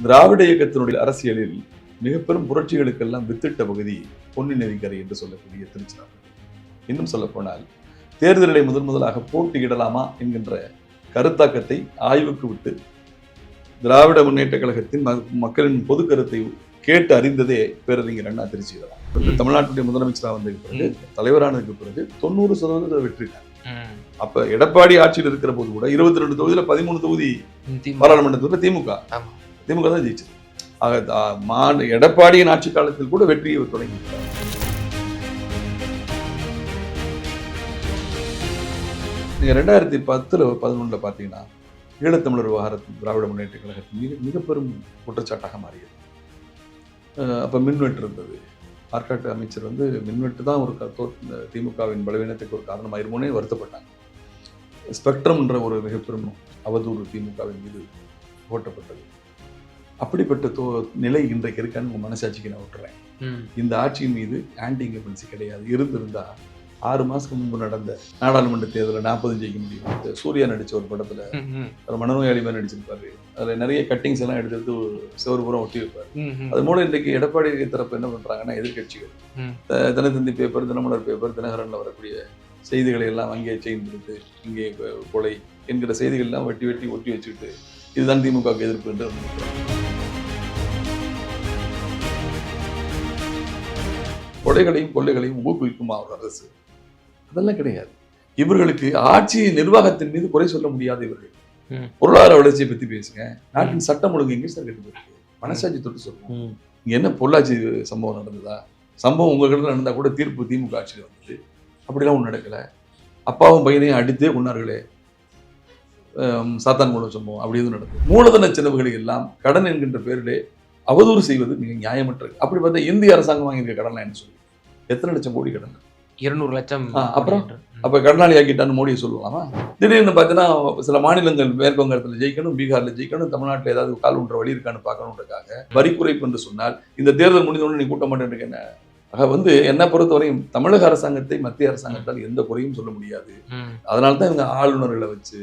திராவிட இயக்கத்தினுடைய அரசியலில் மிக பெரும் புரட்சிகளுக்கெல்லாம் வித்திட்ட பகுதி பொன்னி நதிக்கரை என்று சொல்லக்கூடிய திருச்சிராப்பள்ளி. இன்னும் சொல்ல போனால் தேர்தலில் முதன் முதலாக போட்டியிடலாமா என்கின்ற கருத்தாக்கத்தை ஆய்வுக்கு விட்டு திராவிட முன்னேற்ற கழகத்தின் மக்களின் பொது கருத்தை கேட்டு அறிந்ததே பேரறிஞர் அண்ணா திருச்சி தான் தமிழ்நாட்டுடைய முதலமைச்சராக வந்ததுக்கு பிறகு தலைவரானதுக்கு பிறகு தொண்ணூறு சதவீத வெற்றி அப்ப எடப்பாடி ஆட்சியில் இருக்கிற போது கூட இருபத்தி ரெண்டு தொகுதியில பதிமூணு தொகுதி பாராளுமன்ற தொகுதியில திமுக. திமுக தான் ஜெயிச்சது. ஆக ஆ, எடப்பாடியின் ஆட்சி காலத்தில் கூட வெற்றியை அவர் தொடங்கி ரெண்டாயிரத்தி பத்தில் பதினொன்றில் பார்த்தீங்கன்னா ஈழத்தமிழர் விவகாரத்தில் திராவிட முன்னேற்ற கழகத்தின் மிக மிக பெரும் குற்றச்சாட்டாக மாறியது. அப்போ மின்வெட்டு இருந்தது. ஆற்காட்டு அமைச்சர் வந்து மின்வெட்டு தான் ஒரு தோ- திமுகவின் பலவீனத்துக்கு ஒரு காரணமாயிருமோனே வருத்தப்பட்டாங்க. ஸ்பெக்ட்ரம் என்ற ஒரு மிகப்பெரும் அவதூறு திமுகவின் மீது ஓட்டப்பட்டது அப்படிப்பட்ட தோ நிலை இன்றைக்கு இருக்கான்னு உங்க மனசாட்சிக்கு நான் விட்டுறேன். இந்த ஆட்சியின் மீது ஆன்டி இன்கம்பன்சி கிடையாது. இருந்திருந்தா ஆறு மாசத்துக்கு முன்பு நடந்த நாடாளுமன்ற தேர்தலில் நாற்பது ஜெயிக்க முடியும். சூர்யா நடிச்ச ஒரு படத்துல ஒரு மனநோயாளி மாதிரி நடிச்சிருப்பாரு. அதுல நிறைய கட்டிங்ஸ் எல்லாம் எடுத்து எடுத்து ஒட்டி வைப்பாரு அது மூலம் இன்றைக்கு எடப்பாடி தரப்பு என்ன பண்றாங்கன்னா. த- தினத்தந்தி பேப்பர் தினமலர் பேப்பர் தினகரன்ல வரக்கூடிய செய்திகளை எல்லாம் அங்கே செயின் கொடுத்து இங்கே கொலை என்கிற செய்திகள் எல்லாம் வெட்டி வெட்டி ஒட்டி வச்சுக்கிட்டு இதுதான் திமுகவுக்கு எதிர்ப்பு என்று கொலைகளையும் கொள்ளைகளையும் ஊக்குவிக்குமா அவர் அரசு. அதெல்லாம் கிடையாது. இவர்களுக்கு ஆட்சி நிர்வாகத்தின் மீது குறை சொல்ல முடியாத இவர்கள். பொருளாதார வளர்ச்சியை பத்தி பேசுங்க. நாட்டின் சட்டம் ஒழுங்கு எங்க சார் கெட்டு போயிருக்கு மனசாட்சி தொட்டு சொல்லுங்க. இங்க என்ன பொள்ளாச்சி சம்பவம் நடந்ததா? சம்பவம் உங்ககிட்ட நடந்தா கூட தீர்ப்பு திமுக ஆட்சியில் வந்தது. அப்படிலாம் ஒன்றும் நடக்கல. அப்பாவும் பையனையும் அடித்தே கொண்டார்களே சாத்தான் மூலம் சம்பவம். அப்படி எதுவும் நடந்தது. மூலதன செலவுகளை எல்லாம் கடன் என்கின்ற பேரிலே அவதூறு செய்வது மிக நியாயமற்றது. அப்படி பார்த்தா இந்திய அரசாங்கம் வாங்கியிருக்க கடன்லாம் என்ன சொல்லி எத்தனை லட்சம் கோடி கடன்? இருநூறு லட்சம் அப்புறம்? அப்ப கடனாளி ஆக்கிட்டான்னு மோடியை சொல்லலாமா? திடீர்னு பார்த்தீங்கன்னா சில மாநிலங்கள் மேற்கு வங்கத்தில் ஜெயிக்கணும் பீகார்ல ஜெயிக்கணும் தமிழ்நாட்டில் ஏதாவது கால் ஊன்ற வழி இருக்கான்னு பார்க்கணுன்றதுக்காக வரி குறைப்பு என்று சொன்னால் இந்த தேர்தல் முடிந்தவுடனே நீ கூட்ட மாட்டேன் என்ன? ஆக வந்து என்ன பொறுத்தவரையும் தமிழக அரசாங்கத்தை மத்திய அரசாங்கத்தால் எந்த குறையும் சொல்ல முடியாது. அதனால தான் இவங்க ஆளுநர்களை வச்சு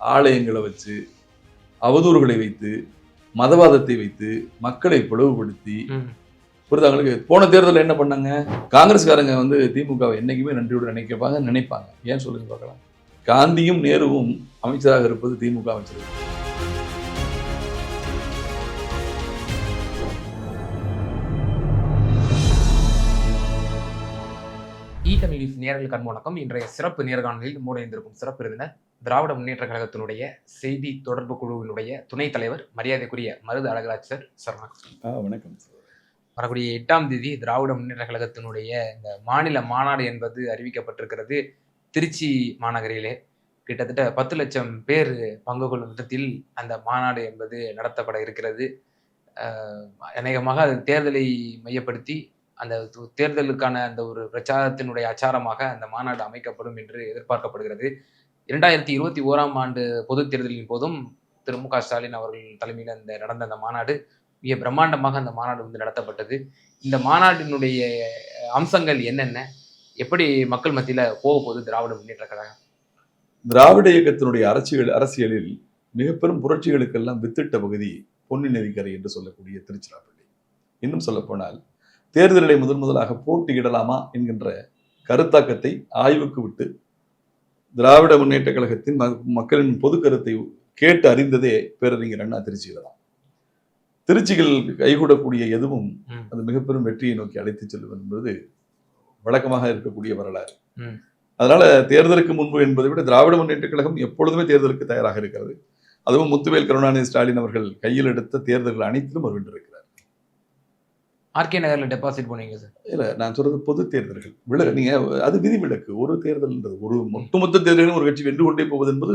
ஆலயங்களை வச்சு அவதூறுகளை வைத்து மதவாதத்தை வைத்து மக்களை பிளவுபடுத்தி ம். புரியுதாங்களுக்கு போன தேர்தலில் என்ன பண்ணாங்க? காங்கிரஸ்காரங்க வந்து திமுகவை என்னைக்குமே நன்றியோடு நினைக்கப்பாங்க நினைப்பாங்க. ஏன் சொல்லுங்க பார்க்கலாம். காந்தியும் நேருவும் அமைச்சராக இருப்பது திமுக அமைச்சர் இ தமிழ் நியூஸ் நேரல் கண்வணக்கம் இன்றைய சிறப்பு நேர்காணலில் மூடைந்திருக்கும் சிறப்பு விருந்தினர் திராவிட முன்னேற்ற கழகத்தினுடைய செய்தி தொடர்பு குழுவினுடைய துணைத் தலைவர் மரியாதைக்குரிய மருது அழகராஜ் சார் சார் வணக்கம். வணக்கம் வரக்கூடிய எட்டாம் தேதி திராவிட முன்னேற்ற கழகத்தினுடைய இந்த மாநில மாநாடு என்பது அறிவிக்கப்பட்டிருக்கிறது. திருச்சி மாநகரிலே கிட்டத்தட்ட பத்து லட்சம் பேர் பங்கு கொள்ளும் விதத்தில் அந்த மாநாடு என்பது நடத்தப்பட இருக்கிறது. அநேகமாக அது தேர்தலை மையப்படுத்தி அந்த தேர்தலுக்கான அந்த ஒரு பிரச்சாரத்தினுடைய அச்சாரமாக அந்த மாநாடு அமைக்கப்படும் என்று எதிர்பார்க்கப்படுகிறது. இரண்டாயிரத்தி இருபத்தி ஓராம் ஆண்டு பொது தேர்தலின் போதும் திரு மு க ஸ்டாலின் அவர்கள் தலைமையில் அந்த நடந்த அந்த மாநாடு மிக பிரம்மாண்டமாக அந்த மாநாடு வந்து நடத்தப்பட்டது. இந்த மாநாட்டினுடைய அம்சங்கள் என்னென்ன? எப்படி மக்கள் மத்தியில் போக போகுது திராவிட முன்னேற்ற கழகம்? திராவிட இயக்கத்தினுடைய அரசியல் அரசியலில் மிக பெரும் புரட்சிகளுக்கெல்லாம் வித்திட்ட பகுதி பொன்னி நதிக்கரை என்று சொல்லக்கூடிய திருச்சிராப்பள்ளி. இன்னும் சொல்லப்போனால் தேர்தலை முதன் முதலாக போட்டியிடலாமா என்கின்ற கருத்தாக்கத்தை ஆய்வுக்கு விட்டு திராவிட முன்னேற்ற கழகத்தின் மக்களின் பொது கருத்தை கேட்டு அறிந்ததே பேரறிஞர் அண்ணா திருச்சியில தான் திருச்சியில் கைகூடக்கூடிய எதுவும். அது மிக பெரும் வெற்றியை நோக்கி அழைத்துச் செல்லும் என்பது வழக்கமாக இருக்கக்கூடிய வரலாறு. அதனால தேர்தலுக்கு முன்பு என்பதை விட திராவிட முன்னேற்ற கழகம் எப்பொழுதுமே தேர்தலுக்கு தயாராக இருக்கிறது அதுவும் முத்துவேல் கருணாநிதி ஸ்டாலின் அவர்கள் கையில் எடுத்த தேர்தல்கள் அனைத்திலும் அவர் வென்றிருக்கிறார் ஆர்கே நகர்ல டெபாசிட் போனீங்க சார் இல்ல நான் சொல்றது பொது தேர்தல்கள் விட நீங்க அது விதிவிலக்கு ஒரு தேர்தல்ன்றது ஒரு ஒட்டுமொத்த தேர்தலிலும் ஒரு கட்சி வென்று கொண்டே போவது என்பது.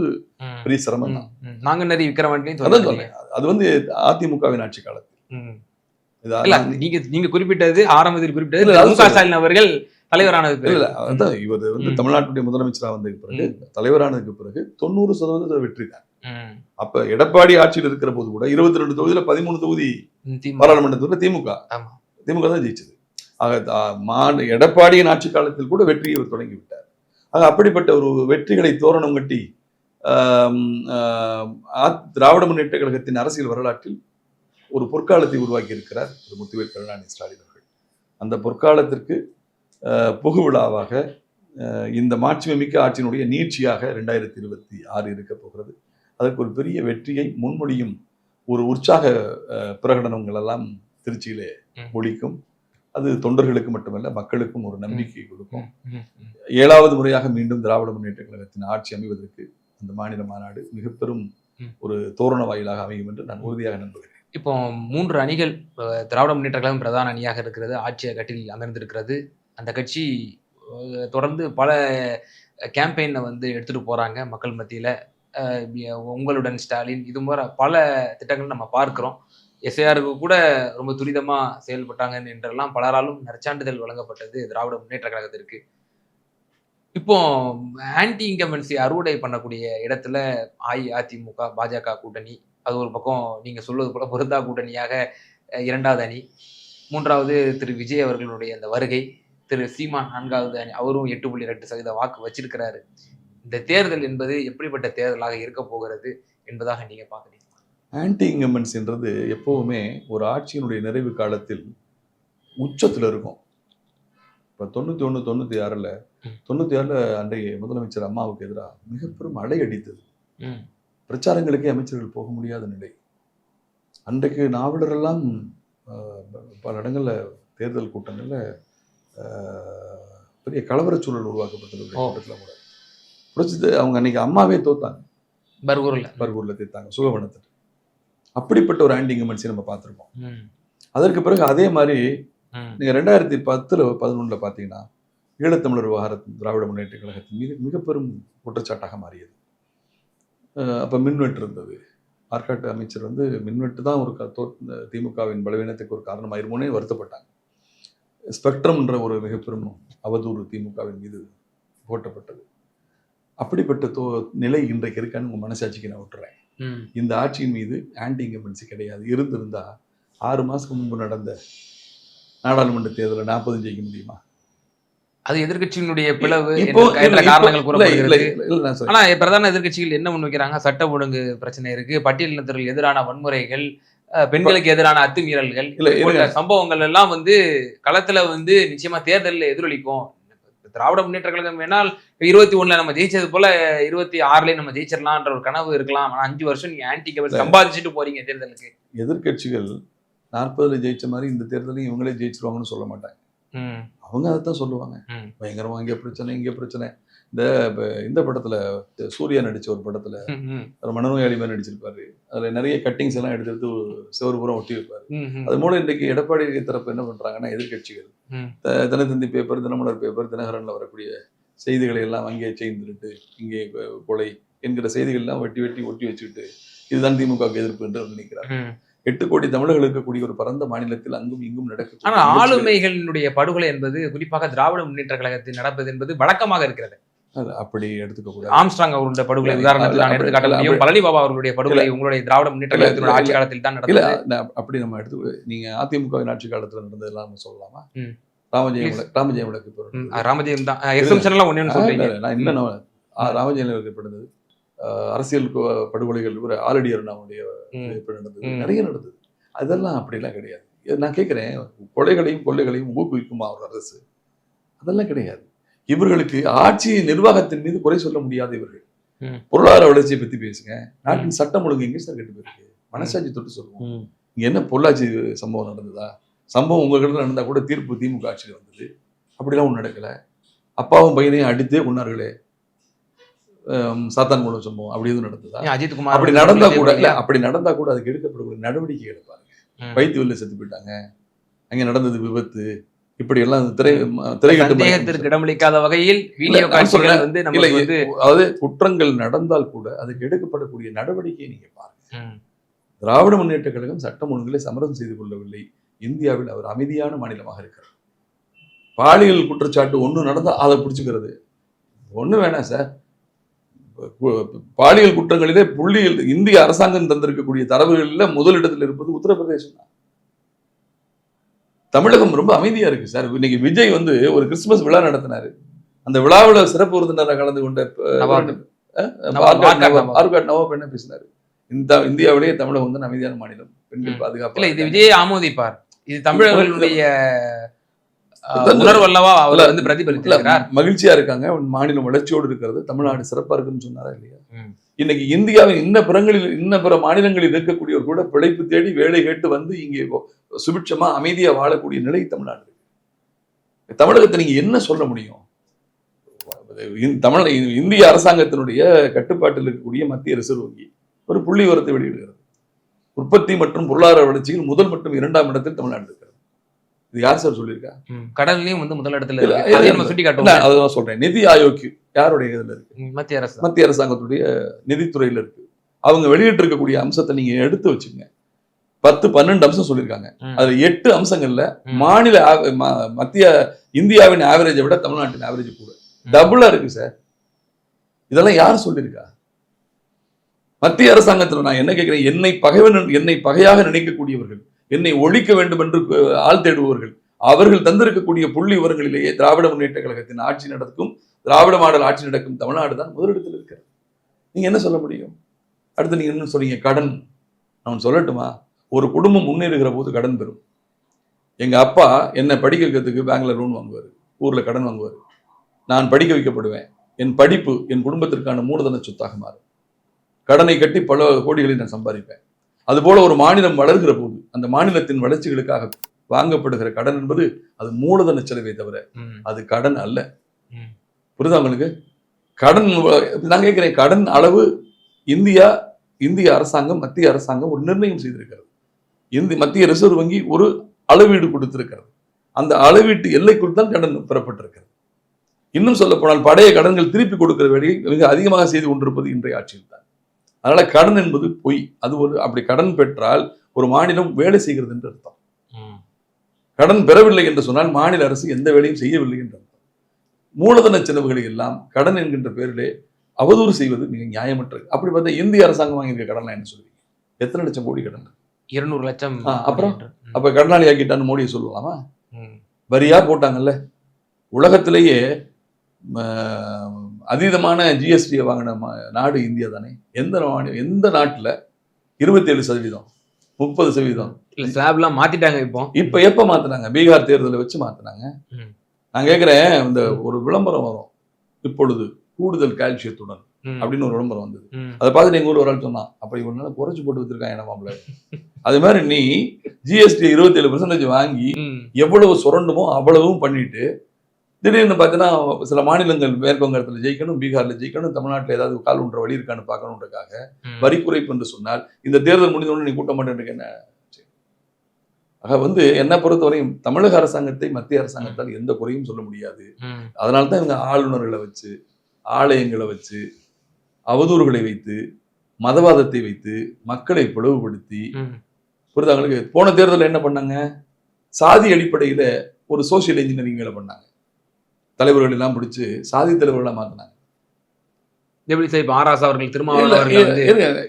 பெரிய சிரமம் தான். நாங்குநேரி விக்கிரவாண்டிலையும் அதான். சொல்றேன் அது வந்து அதிமுகவின் ஆட்சி காலத்தில் நீங்க நீங்க குறிப்பிட்டது ஆரம்பத்தில் குறிப்பிட்டது மு ஸ்டாலின் அவர்கள் தலைவரானது இல்ல அதான் இவர் வந்து. தமிழ்நாட்டுடைய முதலமைச்சராக வந்ததுக்கு பிறகு தலைவரானதுக்கு பிறகு தொண்ணூறு சதவீத வெற்றி தான். அப்ப எடப்பாடி ஆட்சியில் இருக்கிற போது கூட இருபத்தி ரெண்டு தொகுதியில பதிமூணு தொகுதி. பாராளுமன்ற தொகுதியில திமுக. திமுக தான் ஜெயிச்சது. ஆக மா- எடப்பாடியின் ஆட்சி காலத்தில் கூட வெற்றியை அவர் தொடங்கி விட்டார் ஆக அப்படிப்பட்ட ஒரு வெற்றிகளை தோரணம் கட்டி திராவிட முன்னேற்ற கழகத்தின் அரசியல் வரலாற்றில் ஒரு பொற்காலத்தை உருவாக்கி இருக்கிறார் திரு. முத்துவேல் கருணாநிதி ஸ்டாலின் அவர்கள். அந்த பொற்காலத்திற்கு புகுவிழாவாக புகு விழாவாக இந்த மாட்சிமிக்க ஆட்சியினுடைய நீட்சியாக ரெண்டாயிரத்தி இருபத்தி ஆறு இருக்க போகிறது. அதற்கு ஒரு பெரிய வெற்றியை முன்மொழியும் ஒரு உற்சாக பிரகடனங்கள் எல்லாம் திருச்சியிலே. ஒழிக்கும் அது தொண்டர்களுக்கு மட்டுமல்ல மக்களுக்கும் ஒரு நம்பிக்கை கொடுக்கும். ஏழாவது முறையாக மீண்டும் திராவிட முன்னேற்ற கழகத்தின் ஆட்சி அமைவதற்கு அந்த மாநில மாநாடு மிக பெரும். ஒரு தோரண வாயிலாக அமையும் என்று நான் உறுதியாக நம்புகிறேன் இப்போ மூன்று அணிகள் திராவிட முன்னேற்ற கழகம் பிரதான அணியாக இருக்கிறது ஆட்சி கட்டில் அமர்ந்திருக்கிறது அந்த கட்சி தொடர்ந்து பல கேம்பெயினை வந்து எடுத்துட்டு போறாங்க மக்கள் மத்தியில உங்களுடன் ஸ்டாலின் இது மாதிரி பல திட்டங்கள் நம்ம பார்க்கிறோம் எஸ்ஐஆருக்கு கூட ரொம்ப துரிதமாக செயல்பட்டாங்க என்றெல்லாம் பலராலும் நற்சான்றிதழ் வழங்கப்பட்டது திராவிட முன்னேற்ற கழகத்திற்கு. இப்போ ஆன்டி இன்கமென்சி அறுவடை பண்ணக்கூடிய இடத்துல அஇஅதிமுக பாஜக கூட்டணி அது ஒரு பக்கம் நீங்கள் சொல்வது போல பொருந்தா கூட்டணியாக இரண்டாவது அணி மூன்றாவது திரு விஜய் அவர்களுடைய அந்த வருகை திரு சீமான் நான்காவது அணி அவரும் எட்டு புள்ளி ரெண்டு சதவீத வாக்கு வச்சிருக்கிறாரு. இந்த தேர்தல் என்பது எப்படிப்பட்ட தேர்தலாக இருக்க போகிறது என்பதாக நீங்கள் பார்க்குறீங்க. ஆன்டி இன்கம்பன்சின்றது எப்பவுமே ஒரு ஆட்சியினுடைய நிறைவு காலத்தில் உச்சத்தில் இருக்கும் இப்போ தொண்ணூற்றி ஒன்று தொண்ணூற்றி ஆறில். தொண்ணூற்றி ஆறில் அன்றைய முதலமைச்சர் அம்மாவுக்கு எதிராக மிக பெரும் அலை அடித்தது. பிரச்சாரங்களுக்கே அமைச்சர்கள் போக முடியாத நிலை. அன்றைக்கு நாவலரெல்லாம் பல இடங்களில் தேர்தல் கூட்டங்களில் பெரிய கலவரச் சூழல் உருவாக்கப்பட்டது. கூட்டத்தில் கூட. புரட்சி அவங்க அன்னைக்கு அம்மாவே தோத்தாங்க. பர்கூர்ல. பர்கூரில் தீர்த்தாங்க சுகவனத்தில் அப்படிப்பட்ட ஒரு ஆன்டி இன்கம்பன்சி நம்ம பார்த்துருப்போம் ம், அதற்கு பிறகு அதே மாதிரி நீங்கள் ரெண்டாயிரத்தி பத்தில் பதினொன்றில் பார்த்தீங்கன்னா ஈழத்தமிழர் விவகாரத்தின் திராவிட முன்னேற்ற கழகத்தின் மிக மிக பெரும் குற்றச்சாட்டாக மாறியது. அப்போ மின்வெட்டு இருந்தது. ஆற்காட்டு அமைச்சர் வந்து மின்வெட்டு தான் ஒரு திமுகவின் பலவீனத்துக்கு ஒரு காரணமாயிருமோனே வருத்தப்பட்டாங்க. ஸ்பெக்ட்ரம்ன்ற ஒரு மிக பெரும் அவதூறு திமுகவின் மீது போட்டப்பட்டது. அப்படிப்பட்ட தோ நிலை இன்றைக்கு இருக்கான்னு உங்கள் மனசாட்சிக்கு நான் விட்டுறேன். இந்த ஆட்சியின் மீது ஆன்டி இன்கம்பன்சி கிடையாது. இருந்திருந்தா ஆறு மாசத்துக்கு முன்பு நடந்த நாடாளுமன்ற தேர்தலில் நாற்பது ஜெயிக்க முடியுமா? அது எதிர்க்கட்சியினுடைய பிளவு காரணங்கள் கூறப்படுகிறது. ஆனா பிரதான எதிர்க்கட்சிகள் என்ன முன்வைக்கிறாங்க சட்ட ஒழுங்கு பிரச்சனை இருக்கு. பட்டியலினத்திற்கு எதிரான வன்முறைகள் பெண்களுக்கு எதிரான அத்துமீறல்கள். சம்பவங்கள் எல்லாம் வந்து களத்துல வந்து நிச்சயமா தேர்தலில் எதிரொலிக்கும். திராவிட முன்னேற்ற கழகம் வேணால் இருபத்தி ஒண்ணுல நம்ம ஜெயிச்சது போல இருபத்தி ஆறுலயும் நம்ம ஜெயிச்சிடலாம்ன்ற ஒரு கனவு இருக்கலாம். ஆனா அஞ்சு வருஷம் நீங்க ஆன்டி கவர் சம்பாதிச்சுட்டு போறீங்க தேர்தலுக்கு. எதிர்க்கட்சிகள் நாற்பதுல ஜெயிச்ச மாதிரி இந்த தேர்தலையும் இவங்களே ஜெயிச்சிருவாங்கன்னு சொல்ல மாட்டாங்க. அவங்க அதைத்தான் சொல்லுவாங்க. பயங்கரமா இங்க பிரச்சனை இங்க பிரச்சனை. இந்த இந்த படத்துல சூர்யா நடிச்ச ஒரு படத்துல ஒரு மனநோயாளி மாதிரி நடிச்சிருப்பாரு. அதுல நிறைய கட்டிங்ஸ் எல்லாம் எடுத்து எடுத்து சிவரு பூரா ஒட்டி வைப்பாரு. அது மூலம் இன்றைக்கு எடப்பாடி தரப்பு என்ன பண்றாங்கன்னா. த- தினத்தந்தி பேப்பர் தினமலர் பேப்பர் தினகரன்ல வரக்கூடிய செய்திகளை எல்லாம் அங்கே செய்திருட்டு இங்கே கொலை என்கிற செய்திகள் எல்லாம் வெட்டி வெட்டி ஒட்டி வச்சுக்கிட்டு இதுதான் திமுகவுக்கு எதிர்ப்பு என்று நினைக்கிறார். எட்டு கோடி தமிழர்கள் இருக்கக்கூடிய ஒரு பரந்த மாநிலத்தில் அங்கும் இங்கும் நடக்க ஆனா ஆளுமைகளினுடைய படுகொலை என்பது குறிப்பாக திராவிட முன்னேற்ற கழகத்தில் நடப்பது என்பது வழக்கமாக இருக்கிறது. அப்படி எடுத்துக்க கூடாது. ஆம்ஸ்ட்ராங் அவர்களுடைய படுகொலை இல்ல, உதாரணத்தில் நான் எடுத்து காட்ட இல்ல, முடியும் அப்படி- பழனி பாபா அவர்களுடைய படுகொலை உங்களுடைய திராவிட முன்னேற்ற இல்ல, கழகத்தினுடைய ஆட்சி இல்ல. காலத்தில் தான் இல்ல நான் அப்படி நம்ம எடுத்து நீங்க அதிமுகவின் ஆட்சி காலத்துல நடந்ததெல்லாம் சொல்லலாமா. ராமஜெயம் ராமஜெயம் விளக்கு ராமஜெயம் தான். எக்ஸம்ஷன் எல்லாம் ஒண்ணு ஆ, சொல்றீங்க. இல்ல, நான் ஆ, ராமஜெயம் விளக்கு ஆ, அரசியல் படுகொலைகள் ஒரு ஆலடி அருணாவுடைய ம், இப்போ நடந்தது. நிறைய நடந்தது. அதெல்லாம் அப்படிலாம் கிடையாது. நான் கேட்குறேன் கொலைகளையும் கொள்ளைகளையும் ஊக்குவிக்குமா ஒரு அரசு? அதெல்லாம் கிடையாது. இவர்களுக்கு ஆட்சி நிர்வாகத்தின் மீது குறை சொல்ல முடியாத இவர்கள். பொருளாதார வளர்ச்சியை பத்தி பேசுங்க. நாட்டின் சட்டம் ஒழுங்கு எங்கே சார் கெட்டு போயிருக்கு? மனசாட்சி தொட்டு சொல்லுவோம். இங்க என்ன பொள்ளாச்சி சம்பவம் நடந்ததா? சம்பவம் உங்ககிட்ட நடந்தா கூட தீர்ப்பு திமுக ஆட்சியில் வந்தது. அப்படிலாம் ஒன்றும் நடக்கல. அப்பாவும் பையனையும் அடித்தே கொண்டார்களே சாத்தான் மூலம் சம்பவம். அப்படி எதுவும் நடந்ததா? அஜித் குமார் அப்படி நடந்தா கூட இல்ல? அப்படி நடந்தா கூட அதுக்கு எடுக்கப்படக்கூடிய நடவடிக்கை எடுப்பாங்க. வயிற்று வெளில செத்து போயிட்டாங்க. அங்க நடந்தது விபத்து. இப்படி எல்லாம் திரை திரைக்கட்டு இடமளிக்காத வகையில் வீடியோ காட்சிகள். வந்து வந்து அதாவது குற்றங்கள் நடந்தால் கூட அதுக்கு எடுக்கப்படக்கூடிய நடவடிக்கையை நீங்க பாருங்க. திராவிட முன்னேற்ற கழகம் சட்டம் ஒழுங்கிலே சமரசம் செய்து கொள்ளவில்லை. இந்தியாவில் அவர் அமைதியான மாநிலமாக இருக்கிறார். பாலியல் குற்றச்சாட்டு ஒண்ணு நடந்தா அதை பிடிச்சுக்கிறது. ஒண்ணு வேணாம் சார். பாலியல் குற்றங்களிலே புள்ளியில் இந்திய அரசாங்கம் தந்திருக்கக்கூடிய தரவுகளில் முதலிடத்தில் இருப்பது உத்தரப்பிரதேசம் தான். தமிழகம் ரொம்ப அமைதியா இருக்கு சார். இன்னைக்கு விஜய் வந்து ஒரு கிறிஸ்துமஸ் விழா நடத்தினாரு. அந்த விழாவில் சிறப்பு விருந்தினராக கலந்து கொண்ட ஆர்காட் நவாப். என்ன பேசினாரு? இந்த இந்தியாவிலேயே தமிழகம் வந்து அமைதியான மாநிலம். பெண்கள். பாதுகாப்பு இல்ல இது விஜயை ஆமோதிப்பார். இது தமிழர்களுடைய உணர்வு அல்லவா அவர் வந்து பிரதிபலித்திருக்கிறார். மகிழ்ச்சியா இருக்காங்க. மாநிலம் வளர்ச்சியோடு இருக்கிறது. தமிழ்நாடு சிறப்பா இருக்குன்னு சொன்னாரா இல்லையா. இன்னைக்கு இந்தியாவின் இன்ன பிறங்களில் இன்ன பிற மாநிலங்களில் இருக்கக்கூடியவர் கூட பிழைப்பு தேடி வேலை கேட்டு வந்து இங்கே சுபிட்சமா அமைதியா வாழக்கூடிய நிலை தமிழ்நாடு தமிழகத்தை நீங்க என்ன சொல்ல முடியும்? தமிழ் இந்திய அரசாங்கத்தினுடைய கட்டுப்பாட்டில் இருக்கக்கூடிய மத்திய ரிசர்வ் வங்கி ஒரு புள்ளி உரத்தை வெளியிடுகிறது. உற்பத்தி மற்றும் பொருளாதார வளர்ச்சியில் முதல் மற்றும் இரண்டாம் இடத்தில் தமிழ்நாடு இது யார் சார் சொல்லியிருக்கா. கடல்லையும் வந்து முதலிடத்துல இருக்கு. நம்ம சுட்டி காட்டுவோம் அதான் சொல்றேன். நிதி ஆயோக் யாருடைய இதுல இருக்கு? மத்திய அரசு மத்திய அரசாங்கத்துடைய நிதித்துறையில இருக்கு. அவங்க வெளியிட்டு இருக்கக்கூடிய அம்சத்தை நீங்க எடுத்து வச்சுங்க. பத்து பன்னெண்டு அம்சம் சொல்லியிருக்காங்க. அதுல எட்டு அம்சங்கள்ல. மாநில மத்திய இந்தியாவின் ஆவரேஜை விட தமிழ்நாட்டின் ஆவரேஜ் கூட. டபுளா இருக்கு சார் இதெல்லாம் யார் சொல்லியிருக்கா? மத்திய அரசாங்கத்துல நான் என்ன கேட்கிறேன்? என்னை பகைவன் என்னை பகையாக நினைக்கக்கூடியவர்கள். என்னை ஒழிக்க வேண்டும் என்று ஆள் தேடுபவர்கள். அவர்கள் தந்திருக்கக்கூடிய புள்ளி விவரங்களிலேயே திராவிட முன்னேற்ற கழகத்தின் ஆட்சி நடக்கும் திராவிட மாடல் ஆட்சி நடக்கும் தமிழ்நாடு தான் முதலிடத்தில் இருக்கிறது. நீங்க என்ன சொல்ல முடியும்? அடுத்து நீங்க என்ன சொல்றீங்க? கடன். நான் சொல்லட்டுமா? ஒரு குடும்பம் முன்னேறுகிற போது கடன் பெறும். எங்க அப்பா என்னை படிக்க வைக்கிறதுக்கு பேங்க்ல லோன் வாங்குவார். ஊர்ல கடன் வாங்குவார். நான் படிக்க வைக்கப்படுவேன். என் படிப்பு என் குடும்பத்திற்கான மூலதன சொத்தாக மாறும். கடனை கட்டி பல கோடிகளை நான் சம்பாதிப்பேன். அதுபோல ஒரு மாநிலம் வளர்கிற போது அந்த மாநிலத்தின் வளர்ச்சிகளுக்காக வாங்கப்படுகிற கடன் என்பது அது மூலதன செலவை தவிர. அது கடன் அல்ல. ம். புரியுதா உங்களுக்கு? கடன் நான் கேட்கிறேன் கடன் அளவு இந்தியா இந்திய அரசாங்கம் மத்திய அரசாங்கம் ஒரு நிர்ணயம் செய்திருக்கிறது. இந்தி மத்திய ரிசர்வ் வங்கி ஒரு அளவீடு கொடுத்திருக்கிறது. அந்த அளவீட்டு எல்லைக்குள் தான் கடன் பெறப்பட்டிருக்கிறது. இன்னும் சொல்ல போனால் பழைய கடன்கள் திருப்பி கொடுக்கிற வேலையை மிக அதிகமாக செய்து கொண்டிருப்பது இன்றைய ஆட்சியில் தான். அதனால கடன் என்பது பொய். அது ஒரு அப்படி கடன் பெற்றால் ஒரு மாநிலம் வேலை செய்கிறது என்று அர்த்தம். கடன் பெறவில்லை என்று சொன்னால் மாநில அரசு எந்த வேலையும் செய்யவில்லை என்று அர்த்தம். மூலதன செலவுகளை எல்லாம் கடன் என்கின்ற பேரிலே அவதூறு செய்வது மிக நியாயமற்றது. அப்படி பார்த்தா இந்திய அரசாங்கம் வாங்கியிருக்க கடன்லாம் என்ன சொல்லுவீங்க? எத்தனை லட்சம் கோடி கடன்? இருநூறு லட்சம் அப்புறம்? அப்ப கடனாளி ஆக்கிட்டான்னு மோடியை சொல்லலாமா. வரியா போட்டாங்கல்ல? உலகத்திலேயே அதீதமான ஜிஎஸ்டியை வாங்கின நாடு இந்தியா தானே எந்த மாநிலம் எந்த நாட்டுல இருபத்தேழு சதவீதம் முப்பது சதவீதம் இல்ல ஸ்லாப்லாம் மாத்திட்டாங்க இப்போ இப்ப எப்ப மாத்துனாங்க பீகார் தேர்தலை வச்சு மாத்துனாங்க ம். நான் கேக்குறேன் இந்த ஒரு விளம்பரம் வரும் இப்பொழுது கூடுதல் கால்சியத்துடன். அப்படின்னு ஒரு விளம்பரம் வந்தது. அதை பார்த்துட்டு எங்க ஊர் ஒரு ஆள் சொன்னான் அப்ப இவன் நல்லா குறைச்சு போட்டு வச்சிருக்கான் என்ன மாப்பிள்ள அது மாதிரி நீ ஜிஎஸ்டி இருபத்தேழு பெர்சன்டேஜ் வாங்கி. எவ்வளவு சுரண்டுமோ அவ்வளவும் பண்ணிட்டு திடீர்னு பார்த்தீங்கன்னா சில மாநிலங்கள் மேற்கு வங்கத்தில் ஜெயிக்கணும் பீகார்ல ஜெயிக்கணும் தமிழ்நாட்டில் ஏதாவது கால் ஒன்ற வழி இருக்கான்னு பார்க்கணுன்றக்காக. வரி குறைப்பு என்று சொன்னால் இந்த தேர்தல் முடிந்த உடனே நீ கூட்ட மாட்டேன் என்ன ஆக வந்து என்ன பொறுத்தவரையும் தமிழக அரசாங்கத்தை மத்திய அரசாங்கத்தால் எந்த குறையும் சொல்ல முடியாது. அதனால தான் இவங்க ஆளுநர்களை வச்சு ஆலயங்களை வச்சு அவதூறுகளை வைத்து மதவாதத்தை வைத்து மக்களை பிளவுபடுத்தி ம். புரியுதாங்களுக்கு போன தேர்தலில் என்ன பண்ணாங்க சாதி அடிப்படையில ஒரு சோசியல் இன்ஜினியரிங்களை பண்ணாங்க தலைவர்கள் எல்லாம் பிடிச்சு சாதி தலைவர்களா மாத்தினாங்க. எப்படி சார் இப்ப ஆராசா அவர்கள்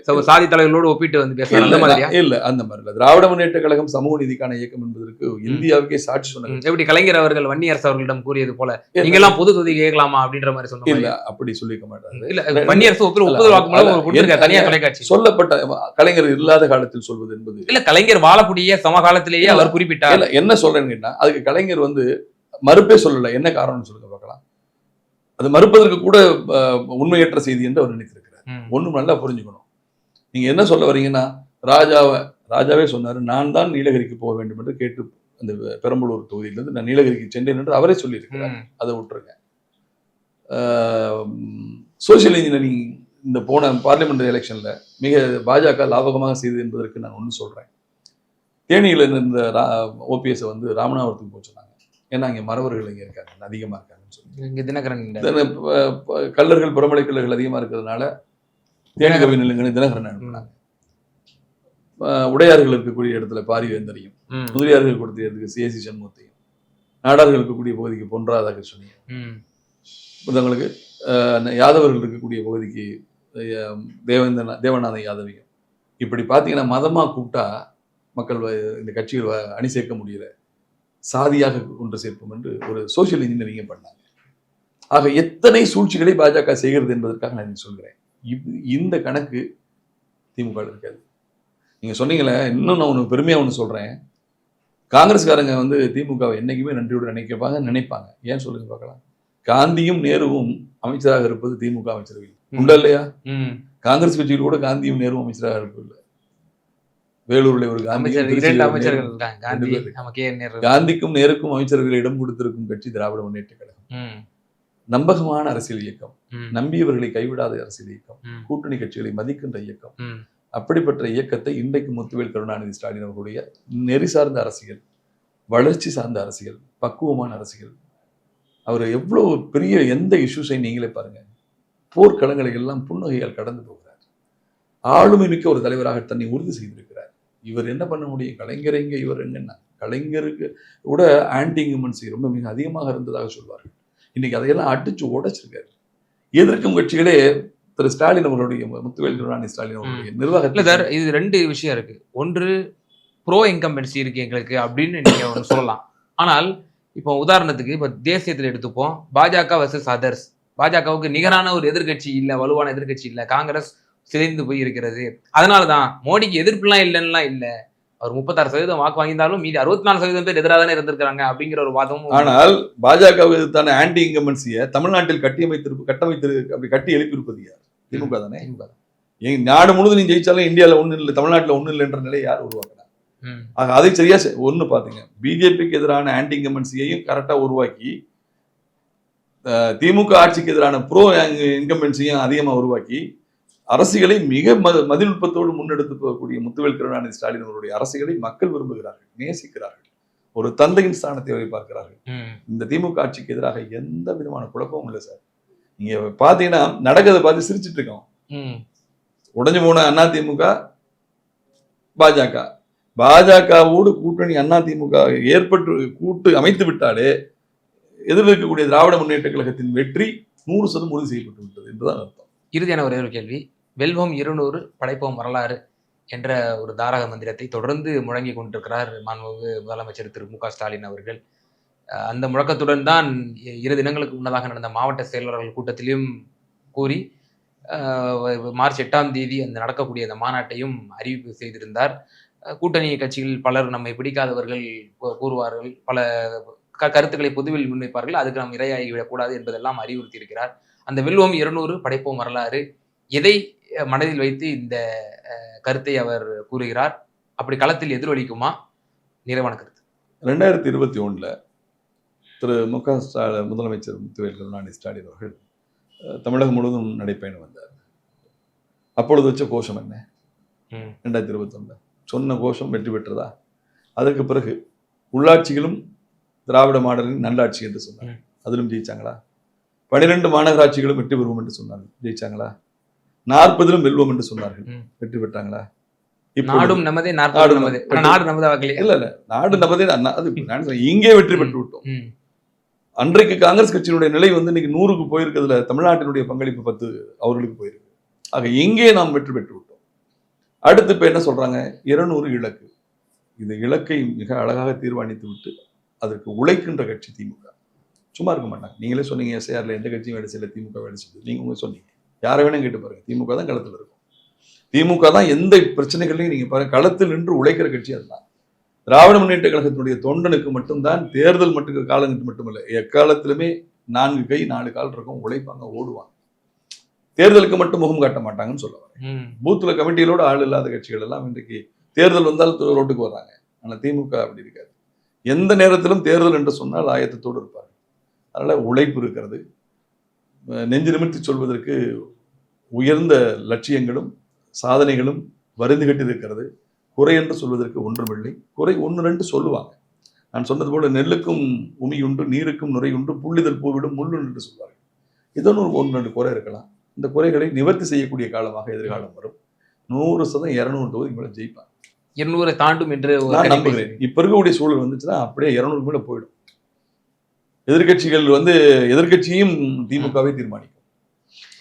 ச- சாதி தலைவர்களோடு ஒப்பிட்டு வந்து பேசுறாங்க அந்த மாதிரியா இல்ல அந்த மாதிரி இல்ல. திராவிட முன்னேற்ற கழகம் சமூக நீதிக்கான இயக்கம் என்பதற்கு இந்தியாவுக்கே சாட்சி சொன்னது. ம். எப்படி கலைஞர் அவர்கள் வன்னியரசு அவர்களிடம் கூறியது போல நீங்க எல்லாம் பொது தொகுதி கேட்கலாமா அப்படின்ற மாதிரி சொன்ன இல்ல அப்படி சொல்லிக்க மாட்டாங்க இல்ல வன்னியரசு ஒப்புதல் வாக்குமூலம் தனியார் தொலைக்காட்சி. சொல்லப்பட்ட கலைஞர் இல்லாத காலத்தில் சொல்வது என்பது. இல்ல கலைஞர் வாழக்கூடிய சமகாலத்திலேயே. அவர் குறிப்பிட்டார். என்ன சொல்றேன்னு கேட்டா அதுக்கு கலைஞர் வந்து மறுப்பே சொல்லல. என்ன காரணம்னு சொல்லுங்க பார்க்கலாம். அது மறுப்பதற்கு கூட உண்மையற்ற செய்தி என்று அவர் நினைத்திருக்கிறார். ம். ஒண்ணும் நல்லா புரிஞ்சுக்கணும். நீங்க என்ன சொல்ல வரீங்கன்னா ராஜாவை ராஜாவே சொன்னாரு நான் தான் நீலகிரிக்கு போக வேண்டும் என்று கேட்டு அந்த பெரம்பலூர் தொகுதியிலிருந்து நான் நீலகிரிக்கு சென்றேன் என்று அவரே சொல்லியிருக்கிறார். அதை விட்டுருங்க. சோசியல் இன்ஜினியரிங் இந்த போன பார்லிமெண்ட் எலெக்ஷன்ல மிக பாஜக லாபகமாக செய்தது என்பதற்கு நான் ஒன்று சொல்றேன். தேனியில இருந்த ஓபிஎஸ் வந்து ராமநாதபுரத்துக்கு போக சொன்னாங்க. ஏன்னா இங்க மறவர்கள் இங்க இருக்காங்க அதிகமா இருக்காங்கன்னு சொல்லி. இங்க தினகரன் கல்லர்கள் புறமலை கல்லர்கள் அதிகமா இருக்கிறதுனால தேனி கவி நிலங்கன்னு தினகரன் அனுப்புனாங்க உடையார்கள் இருக்கக்கூடிய இடத்துல பாரிவேந்தரையும். முதலியார்கள் கொடுத்த இடத்துக்கு சிஎஸ்சி சண்முகத்தையும் நாடார்கள் இருக்கக்கூடிய பகுதிக்கு பொன் ராதாகிருஷ்ணனையும். ம். புத்தகங்களுக்கு யாதவர்கள் இருக்கக்கூடிய பகுதிக்கு தேவேந்திர தேவநாதன் யாதவையும். இப்படி பார்த்தீங்கன்னா மதமாக கூப்பிட்டா மக்கள் இந்த கட்சிகள் அணி சேர்க்க முடியல. சாதியாக ஒன்று சேர்ப்போம் என்று ஒரு சோசியல் இன்ஜினியரிங்கை பண்ணாங்க. ஆக எத்தனை சூழ்ச்சிகளை பாஜக செய்கிறது என்பதற்காக நான் சொல்கிறேன். இந்த கணக்கு திமுக இருக்காது. நீங்க சொன்னீங்களே இன்னும் நான் உனக்கு பெருமையா ஒன்று சொல்றேன். காங்கிரஸ்காரங்க வந்து திமுகவை என்னைக்குமே நன்றியோடு நினைக்கப்பாங்க நினைப்பாங்க. ஏன் சொல்லுங்க பார்க்கலாம். காந்தியும் நேருவும் அமைச்சராக இருப்பது திமுக அமைச்சரவையில். உண்டா இல்லையா. காங்கிரஸ் கட்சியில் கூட காந்தியும் நேருவும் அமைச்சராக இருப்பதில்லை. வேலூர்ல ஒரு அமைச்சர்கள். இருக்காங்க காந்திக்கும் நேருக்கும் அமைச்சர்கள் இடம் கொடுத்திருக்கும் கட்சி திராவிட முன்னேற்ற கழகம். நம்பகமான அரசியல் இயக்கம். நம்பியவர்களை கைவிடாத அரசியல் இயக்கம். கூட்டணி கட்சிகளை மதிக்கின்ற இயக்கம். அப்படிப்பட்ட இயக்கத்தை இன்றைக்கு முத்துவேல் கருணாநிதி ஸ்டாலின் அவர்களுடைய நெறி சார்ந்த அரசியல் வளர்ச்சி சார்ந்த அரசியல் பக்குவமான அரசியல் அவர் எவ்வளவு பெரிய எந்த இஷ்யூஸை நீங்களே பாருங்க போர்க்களங்களை எல்லாம் புன்னகையால் கடந்து போகிறார் ஆளுமை மிக்க ஒரு தலைவராக தன்னை உறுதி செய்திருக்கிறார் இவர் என்ன பண்ண முடியும்? கலைஞர் எங்க இவர் எங்கன்னா கலைஞருக்கு கூட ஆன்டி ரொம்ப மிக அதிகமாக இருந்ததாக சொல்வார்கள். இன்னைக்கு அதையெல்லாம் அடிச்சு உடைச்சிருக்காரு. எதிர்க்கும் கட்சிகளே திரு ஸ்டாலின் அவர்களுடைய முத்துவேல் கருணாநிதி ஸ்டாலின் அவர்களுடைய நிர்வாகத்தில் சார் இது ரெண்டு விஷயம் இருக்கு. ஒன்று ப்ரோ இன்கம்பன்சி இருக்கு எங்களுக்கு அப்படின்னு நீங்க ஒன்று சொல்லலாம். ஆனால் இப்போ உதாரணத்துக்கு இப்போ தேசியத்தில் எடுத்துப்போம். பாஜக வர்சஸ் அதர்ஸ் பாஜகவுக்கு நிகரான ஒரு எதிர்க்கட்சி இல்ல வலுவான எதிர்க்கட்சி இல்ல. காங்கிரஸ் சிதைந்து போய் இருக்கிறது. அதனால தான் மோடிக்கு எதிர்ப்புலாம் இல்லைன்னுலாம் இல்ல. அவர் முப்பத்தாறு சதவீதம் வாக்கு வாங்கியிருந்தாலும் மீதி அறுபத்தி நாலு சதவீதம் பேர் எதிராக தானே இருந்திருக்காங்க அப்படிங்கிற ஒரு வாதமும் ஆனால் பாஜக எதிர்த்தான ஆன்டி இன்கம்பன்சியை தமிழ்நாட்டில் கட்டியமைத்திருப்பு கட்டமைத்திரு அப்படி கட்டி எழுப்பியிருப்பது யார்? திமுக தானே? திமுக. எங்க நாடு முழுவதும் நீ ஜெயிச்சாலும் இந்தியாவில் ஒன்றும் இல்லை தமிழ்நாட்டில் ஒன்றும் இல்லைன்ற நிலையை யார் உருவாக்கினா? ம். ஆக அதை சரியா ஒண்ணு பாத்தீங்க. பிஜேபிக்கு எதிரான ஆன்டி இன்கம்பன்சியையும் கரெக்டா உருவாக்கி திமுக ஆட்சிக்கு எதிரான ப்ரோ இன்கம்பன்சியும் அதிகமா உருவாக்கி அரசியலை மிக ம மதிநுட்பத்தோடு முன்னெடுத்து போகக்கூடிய முத்துவேல் கருணாநிதி ஸ்டாலின் அவருடைய அரசியலை மக்கள் விரும்புகிறார்கள் நேசிக்கிறார்கள். ஒரு தந்தையின் ஸ்தானத்தை பார்க்கிறார்கள். இந்த திமுக ஆட்சிக்கு எதிராக எந்த விதமான குழப்பமும் இல்லை சார். நீங்க பாத்தீங்கன்னா நடக்கிறத பார்த்து சிரிச்சிட்டு இருக்கோம். உடைஞ்சு போன அண்ணா திமுக பாஜக. பாஜகவோடு கூட்டணி அண்ணா திமுக ஏற்பட்டு கூட்டு அமைத்து விட்டாலே எதிரில் இருக்கக்கூடிய திராவிட முன்னேற்ற கழகத்தின் வெற்றி நூறு சதம் உறுதி செய்யப்பட்டு விட்டது என்றுதான் அர்த்தம். இறுதியான ஒரே ஒரு கேள்வி. வெல்வம் இருநூறு படைப்போம் வரலாறு என்ற ஒரு தாரக மந்திரத்தை தொடர்ந்து முழங்கி கொண்டிருக்கிறார் மாண்புமிகு முதலமைச்சர் திரு மு க ஸ்டாலின் அவர்கள். அந்த முழக்கத்துடன் தான் இரு தினங்களுக்கு முன்னதாக நடந்த மாவட்ட செயலாளர்கள் கூட்டத்திலும் கூறி மார்ச் எட்டாம் தேதி அந்த நடக்கக்கூடிய அந்த மாநாட்டையும் அறிவிப்பு செய்திருந்தார். கூட்டணி கட்சியில் பலர் நம்மை பிடிக்காதவர்கள் கூறுவார்கள். பல க- கருத்துக்களை பொதுவில் முன்வைப்பார்கள். அதுக்கு நாம் இரையாகிவிடக்கூடாது என்பதெல்லாம் அறிவுறுத்தியிருக்கிறார். அந்த வெல்வம் இருநூறு படைப்போம் வரலாறு. எதை மனதில் வைத்து இந்த கருத்தை அவர் கூறுகிறார்? அப்படி களத்தில் எதிரொலிக்குமா? நிறைவான கருத்து. ரெண்டாயிரத்தி இருபத்தி ஒண்ணுல திரு மு க ஸ்டாலின் முதலமைச்சர் முத்துவேல் கருணாநிதி ஸ்டாலின் அவர்கள் தமிழகம் முழுவதும் நடைப்பயணம் வந்தார். அப்பொழுது வச்ச கோஷம் என்ன. ரெண்டாயிரத்தி இருபத்தொன்னு சொன்ன கோஷம் வெற்றி பெற்றதா? அதற்கு பிறகு உள்ளாட்சிகளும் திராவிட மாடலின் நல்லாட்சி என்று சொன்னார். அதிலும் ஜெயிச்சாங்களா? பனிரெண்டு மாநகராட்சிகளும் வெற்றி பெறுவோம் என்று சொன்னார்கள். ஜெயிச்சாங்களா? நாற்பதிலும் வெல்வோம் என்று சொன்னார்கள். வெற்றி பெற்றாங்களா? நாடும் நமதே நாடும் நமதே. நாடு நமதே இல்ல இல்ல. நாடு நமதே அது இங்கே வெற்றி பெற்று விட்டோம். அன்றைக்கு காங்கிரஸ் கட்சியினுடைய நிலை வந்து இன்னைக்கு நூறுக்கு போயிருக்கிறதுல தமிழ்நாட்டினுடைய பங்களிப்பு பத்து அவர்களுக்கு போயிருக்கு. ஆக இங்கே நாம் வெற்றி பெற்று விட்டோம். அடுத்து இப்ப என்ன சொல்றாங்க? இருநூறு இலக்கு. இந்த இலக்கை மிக அழகாக தீர்மானித்து விட்டு அதற்கு உழைக்கின்ற கட்சி திமுக. சும்மா இருக்க மாட்டாங்க. நீங்களே சொன்னீங்க எஸ்ஐஆர்ல எந்த கட்சியும் வேலை செய்யல திமுக வேலை செய்யுது நீங்க உங்க சொன்னீங்க. யாரை வேணும் கேட்டு பாருங்க. திமுக தான் களத்தில் இருக்கும். திமுக தான் எந்த பிரச்சனைகளையும் நீங்க பாருங்க களத்தில் நின்று உழைக்கிற கட்சி அதுதான் திராவிட முன்னேற்ற கழகத்தினுடைய தொண்டனுக்கு மட்டும்தான் தேர்தல் மட்டும் காலங்களுக்கு மட்டுமல்ல எக்காலத்திலுமே நான்கு கை நாலு கால் இருக்கும் உழைப்பாங்க ஓடுவாங்க. தேர்தலுக்கு மட்டும் முகம் காட்ட மாட்டாங்கன்னு சொல்ல வரேன். ம். பூத்துல கமிட்டிகளோட ஆள் இல்லாத கட்சிகள் எல்லாம் இன்றைக்கு தேர்தல் வந்தால் ரோட்டுக்கு வர்றாங்க. ஆனா திமுக அப்படி இருக்காது. எந்த நேரத்திலும் தேர்தல் என்று சொன்னால் ஆயத்தத்தோடு இருப்பார்கள். அதனால உழைப்பு இருக்கிறது. நெஞ்சு நிமிர்த்தி சொல்வதற்கு உயர்ந்த லட்சியங்களும் சாதனைகளும் வருந்து கட்டி இருக்கிறது குறை என்று சொல்வதற்கு ஒன்றுமில்லை. குறை ஒன்று ரெண்டு சொல்லுவாங்க. நான் சொன்னது போல நெல்லுக்கும் உமி உண்டு நீருக்கும் நுரை உண்டு புள்ளிதழ் பூவிடும் முள்ளு என்று சொல்வார்கள். இதன் ஒரு ஒன்று ரெண்டு குறை இருக்கலாம். இந்த குறைகளை நிவர்த்தி செய்யக்கூடிய காலமாக எதிர்காலம் வரும். நூறு சதம் இருநூறு தொகுதி மேல ஜெயிப்பாங்க. இருநூறை தாண்டும் என்று நான் நம்புகிறேன். இப்ப இருக்கக்கூடிய சூழல் வந்துச்சுன்னா அப்படியே இருநூறு மேல போயிடும். எதிர்க்கட்சிகள் வந்து எதிர்க்கட்சியும் திமுகவை தீர்மானிக்கும்.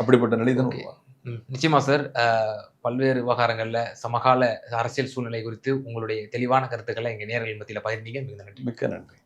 அப்படிப்பட்ட நிலை தான் நிச்சயமா சார். பல்வேறு விவகாரங்கள்ல சமகால அரசியல் சூழ்நிலை குறித்து உங்களுடைய தெளிவான கருத்துக்களை எங்க நேரங்கள் மத்தியில பகிர்ந்தீங்க. மிகுந்த நன்றி. மிக்க நன்றி.